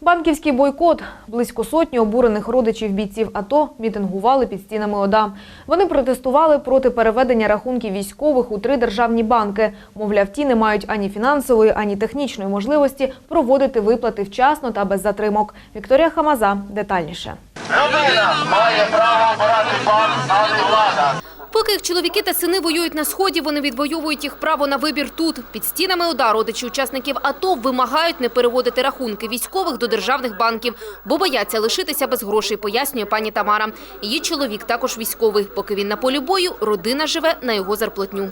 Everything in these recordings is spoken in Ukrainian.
Банківський бойкот. Близько сотні обурених родичів бійців АТО мітингували під стінами ОДА. Вони протестували проти переведення рахунків військових у три державні банки. Мовляв, ті не мають ані фінансової, ані технічної можливості проводити виплати вчасно та без затримок. Вікторія Хамаза детальніше. Людина має право обирати банк, а не влада. Поки їх чоловіки та сини воюють на сході, вони відвоюють їх право на вибір тут. Під стінами ОДА родичі учасників АТО вимагають не переводити рахунки військових до державних банків, бо бояться лишитися без грошей, пояснює пані Тамара. Її чоловік також військовий. Поки він на полі бою, родина живе на його зарплатню.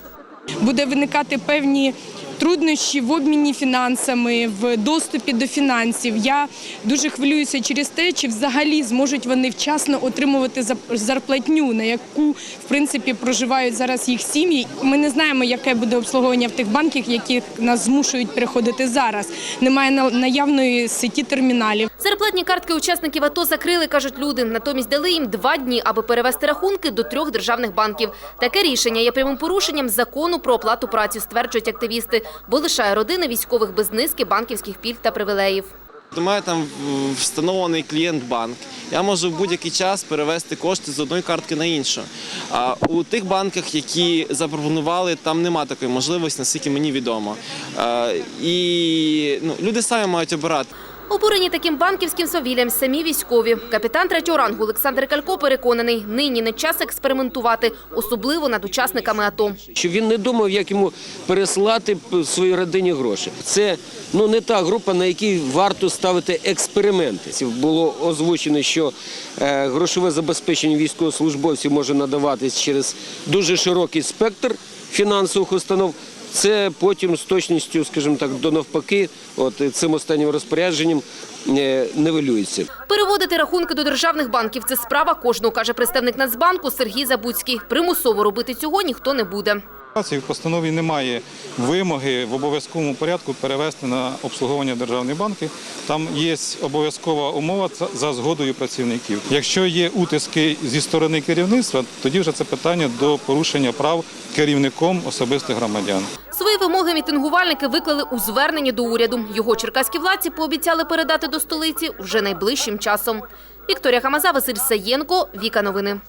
буде виникати певні труднощі в обміні фінансами, в доступі до фінансів. Я дуже хвилююся через те, чи взагалі зможуть вони вчасно отримувати зарплатню, на яку в принципі проживають зараз їх сім'ї. Ми не знаємо, яке буде обслуговування в тих банках, які нас змушують переходити зараз. Немає на- наявної сеті терміналів. Зарплатні картки учасників АТО закрили, кажуть люди. Натомість дали їм два дні, аби перевести рахунки до трьох державних банків. Таке рішення є прямим порушенням закону про оплату праці, стверджують активісти, бо лишає родини військових без низки банківських пільг та привілеїв. У мене там встановлений клієнт-банк. Я можу в будь-який час перевести кошти з одної картки на іншу. А у тих банках, які запропонували, там нема такої можливості, наскільки мені відомо. І ну, люди самі мають обирати. Обурені таким банківським свавіллям самі військові. Капітан третього рангу Олександр Калько переконаний, нині не час експериментувати, особливо над учасниками АТО. Щоб він не думав, як йому переслати своїй родині гроші. Це ну не та група, на якій варто ставити експерименти. Було озвучено, що е, грошове забезпечення військовослужбовців може надаватись через дуже широкий спектр фінансових установ. Це потім з точністю, скажімо так, до навпаки, от цим останнім розпорядженням е, нивелюється. Переводити рахунки до державних банків – це справа кожного, каже представник Нацбанку Сергій Забуцький. Примусово робити цього ніхто не буде. В постанові немає вимоги в обов'язковому порядку перевести на обслуговування державні банки. Там є обов'язкова умова за згодою працівників. Якщо є утиски зі сторони керівництва, тоді вже це питання до порушення прав керівником особистих громадян. Свої вимоги мітингувальники виклали у зверненні до уряду. Його черкаські владці пообіцяли передати до столиці вже найближчим часом. Вікторія Хамаза, Василь Саєнко, Віка Новини.